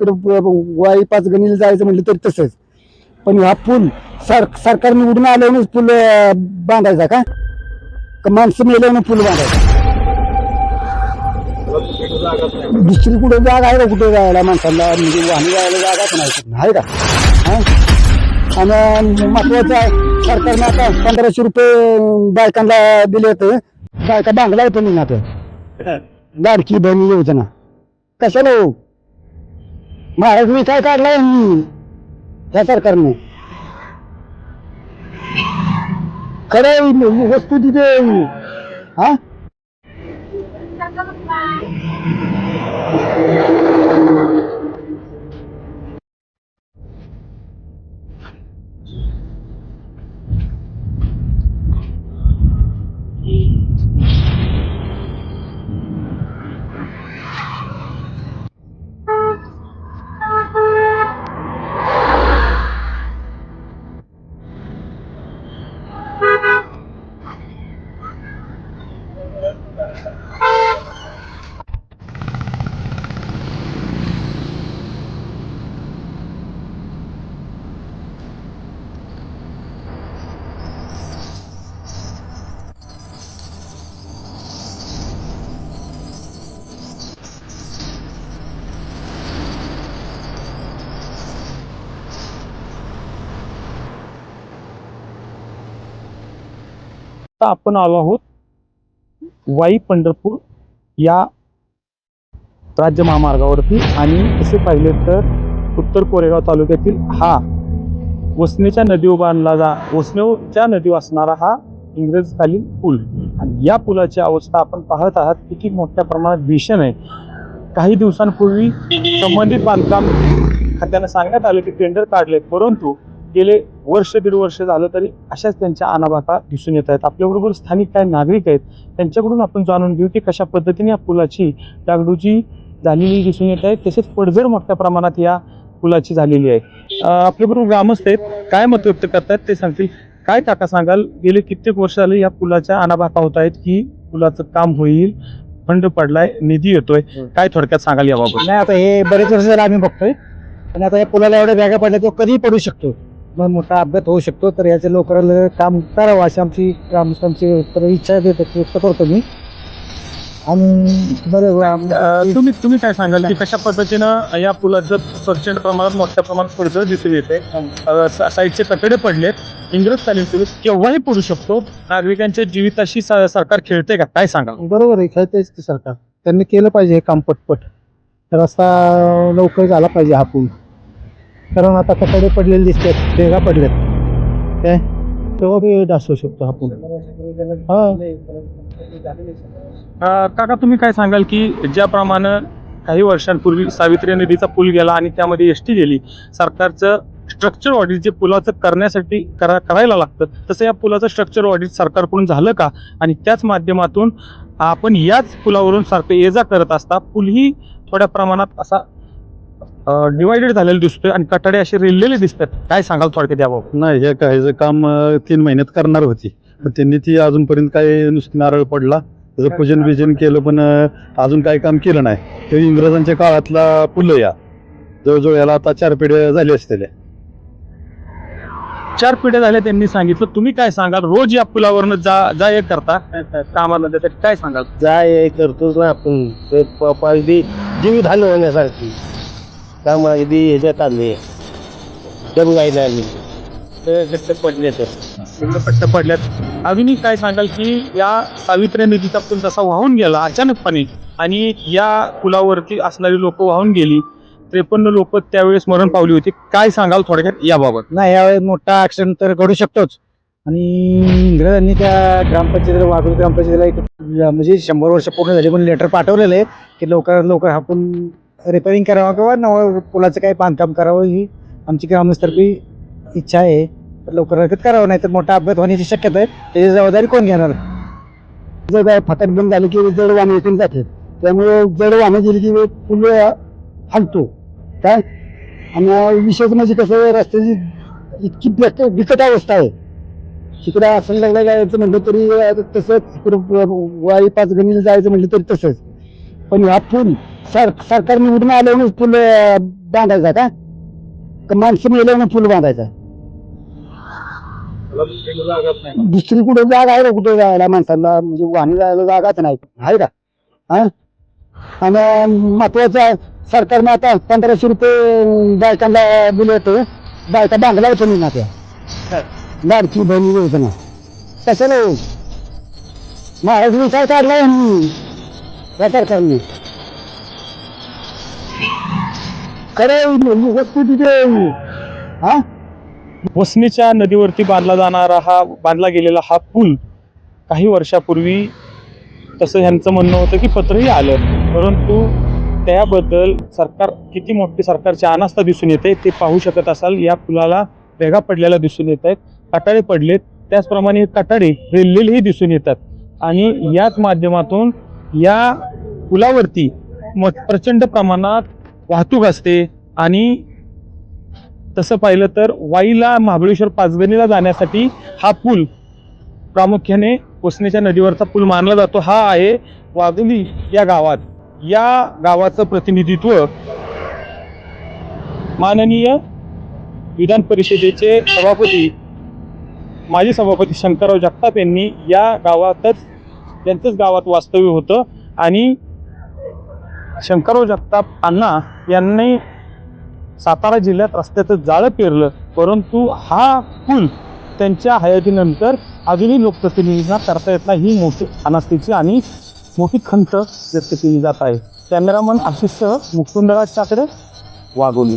तिकडं वाई पाच गणीला जायचं म्हटलं तरी तसंच. पण हा पूल सर सरकार निवडून आल्यावरच पूल बांधायचा का? का माणसं मेल्यावर पूल बांधायचा? दुसरी कुठे जागा आहे का कुठे जायला माणसाला? म्हणजे वाहन जायला जागाच नाही आहे का? आणि महत्वाचं आहे सरकारने आता पंधराशे रुपये बायकांना दिले होते. बायका बांगला येतो नाही आता. लाडकी बहीण योजना. कशाला हो? महाराज मी काय काढलाय? त्या सरकारने खरं वस्तू तिथे हा? आता आपण आलो आहोत वाई पंढरपूर या राज्य महामार्गावरती. आणि तसे पाहिले तर उत्तर कोरेगाव तालुक्यातील हा वसनेच्या नदी उभारला जा वसनेच्या नदी असणारा हा इंग्रजकालीन पूल. आणि या पुलाची अवस्था आपण पाहत आहात किती मोठ्या प्रमाणात भीषण आहे. काही दिवसांपूर्वी संबंधित बांधकाम खात्यानं सांगण्यात आलं की टेंडर काढले परंतु गेले वर्ष दीड वर्ष झालं तरी अशाच त्यांच्या अनाबाता दिसून येत आहेत. आपल्याबरोबर स्थानिक काय नागरिक आहेत त्यांच्याकडून आपण जाणून घेऊ की कशा पद्धतीने या पुलाची डागडूजी झालेली दिसून येत आहे. तसेच पडझड मोठ्या प्रमाणात या पुलाची झालेली आहे. आपल्याबरोबर ग्रामस्थ आहेत. काय मत व्यक्त करतायत ते सांगतील. काय काका सांगाल? गेले कित्येक वर्ष झाले या पुलाच्या अनाबाता होत आहेत की पुलाचं काम होईल फंड पडलाय निधी येतोय. काय थोडक्यात सांगाल याबाबत? नाही आता हे बरेच वर्ष झाले आम्ही बघतोय. पण आता या पुलाला एवढ्या बॅगा पडल्या तो कधीही पडू शकतो. मग मोठा अपघात होऊ शकतो. तर याच्या लवकर काम करावं अशी आमची ग्रामस्थांची तर इच्छा व्यक्त व्यक्त करतो मी. आणि बरं तुम्ही तुम्ही काय सांगाल की कशा पद्धतीनं या पुलाचं प्रचंड प्रमाणात मोठ्या प्रमाणात पडझड दिसून येते? साईडचे कटडे पडलेत. इंग्रजकालीन सुरू केव्हाही पडू शकतो. नागरिकांच्या जीविताशी सरकार खेळते का? काय सांगाल? बरोबर आहे. खेळतेच ते सरकार. त्यांनी केलं पाहिजे हे काम पटपट. रस्ता लवकर झाला पाहिजे हा पूल. कारण आता कपडे पडलेले दिसतात भेगा पडल्यात काय? तेव्हा बी डासू शकतो हा पूल हा. अं, काका तुम्ही काय सांगाल की ज्याप्रमाणे काही वर्षांपूर्वी सावित्री नदीचा पूल गेला आणि त्यामध्ये एस टी गेली सरकारचं स्ट्रक्चर ऑडिट जे पुलाचं करण्यासाठी करा करायला लागतं तसं या पुलाचं स्ट्रक्चर ऑडिट सरकारकडून झालं का? आणि त्याच माध्यमातून आपण याच पुलावरून सारखं ये जा करत असता पूलही थोड्या प्रमाणात असा डिवायडेड झालेला दिसतोय आणि कटाडे असे रेललेले दिसतात. काय सांगाल थोडक्यात याबाबत? नाही हे काय काम अं, तीन महिन्यात करणार होती. पण त्यांनी ती अजूनपर्यंत काय नुसती नारळ पडला. त्याचं पूजन बिजन केलं पण अं, अजून काही काम केलं नाही. हे इंग्रजांच्या काळातला पुल या. जवळजवळ याला आता चार पिढ्या झाली असलेल्या चार पिढ्या झाल्या त्यांनी सांगितलं. तुम्ही काय सांगाल? रोज या पुलावरनं जा जा ये करता. कामाला काय सांगाल? जाय करतोच ना आपण. ते प- अगदी जीव धान होण्यासारखी काम अगदी ह्याच्यात आले गायला आली घट्ट तर पट्ट पडल्यात अजूनही काय सांगाल की या सावित्री नदीचा पूल जसा वाहून गेला अचानकपणे आणि या पुलावरती असणारी लोक वाहून गेली. त्रेपन्न लोक त्यावेळेस मरण पावली होती. काय सांगाल थोडक्यात याबाबत? नाही यावेळी मोठा ऍक्सिडेंट तर घडू शकतोच. आणि इंग्रजांनी त्या ग्रामपंचायतीला वाघूर ग्रामपंचायतीला एक म्हणजे शंभर वर्ष पूर्ण झाली पण लेटर पाठवलेलं आहे की लवकरात लवकर हा पूल रिपेअरिंग करावं किंवा नवं पुलाचं काही बांधकाम करावं ही आमची ग्रामस्थर्फी इच्छा आहे. लवकर लवकर करावं नाही तर मोठा अपघात होण्याची शक्यता आहे. त्याची जबाबदारी कोण घेणार? जर काय फटाक बंद झालं की जड वाहन येथून जाते त्यामुळे जड वाहनं गेली की पूल हलतो. काय? आणि विशेष म्हणजे कसं रस्त्याची इतकी बेक- बिकट अवस्था आहे. तिकडे असं लागलं जायचं म्हटलं तरी तसंच तिकडं वाई पाच गणीला जायचं म्हटलं तरी तसंच. पण हा पूल सर सरकार निवडून आल्यावर पूल बांधायचा का का माणसं मिळाल्यानं पूल बांधायचा? दुसरी कुठे जागा आहे का कुठे जायला माणसाला? म्हणजे वाहन जायला जागाच नाही. आहे का? हा? आणि महत्वाचं आहे सरकारनं आता पंधराशे रुपये बायकांना दिले होते. बायका बांधला होतो मी ना त्या लाडकी बहिणी योजना. कशाला? महाराज विचार काढलाय? या सरकारने. खरे वस्तू तिथे हा? वसनीच्या नदीवरती बांधला जाणारा हा बांधला गेलेला हा पूल काही वर्षापूर्वी तसं ह्यांचं म्हणणं होतं की पत्रही आलं. परंतु त्याबद्दल सरकार किती मोठी सरकारची अनास्था दिसून येते ते पाहू शकत असाल. या पुलाला वेगा पडलेला दिसून येत आहेत काटाळे पडलेत. त्याचप्रमाणे काटाळे रेल्लेलेही दिसून येतात. आणि याच माध्यमातून या पुलावरती म प्रचंड प्रमाणात वाहतूक असते आणि तसं पाहिलं तर वाईला महाबळेश्वर पाचगणीला जाण्यासाठी हा पूल प्रामुख्याने कोसनेच्या नदीवरचा पूल मानला जातो. हा आहे वाघली या गावात. या गावाचं प्रतिनिधित्व माननीय विधान परिषदेचे सभापती माजी सभापती शंकरराव जगताप यांनी या गावातच त्यांचंच गावात वास्तव्य होतं आणि शंकरराव जगताप अण्णा यांनी सातारा जिल्ह्यात रस्त्याचं जाळं पेरलं परंतु हा पूल त्यांच्या हयातीनंतर अजूनही लोकप्रतिनिधींना करता येत नाही ही मोठी अनास्थेची आणि मोठी खंत व्यक्त केली जात आहे. कॅमेरामन आशिषसह मुकुंदराज चाकडे वागवली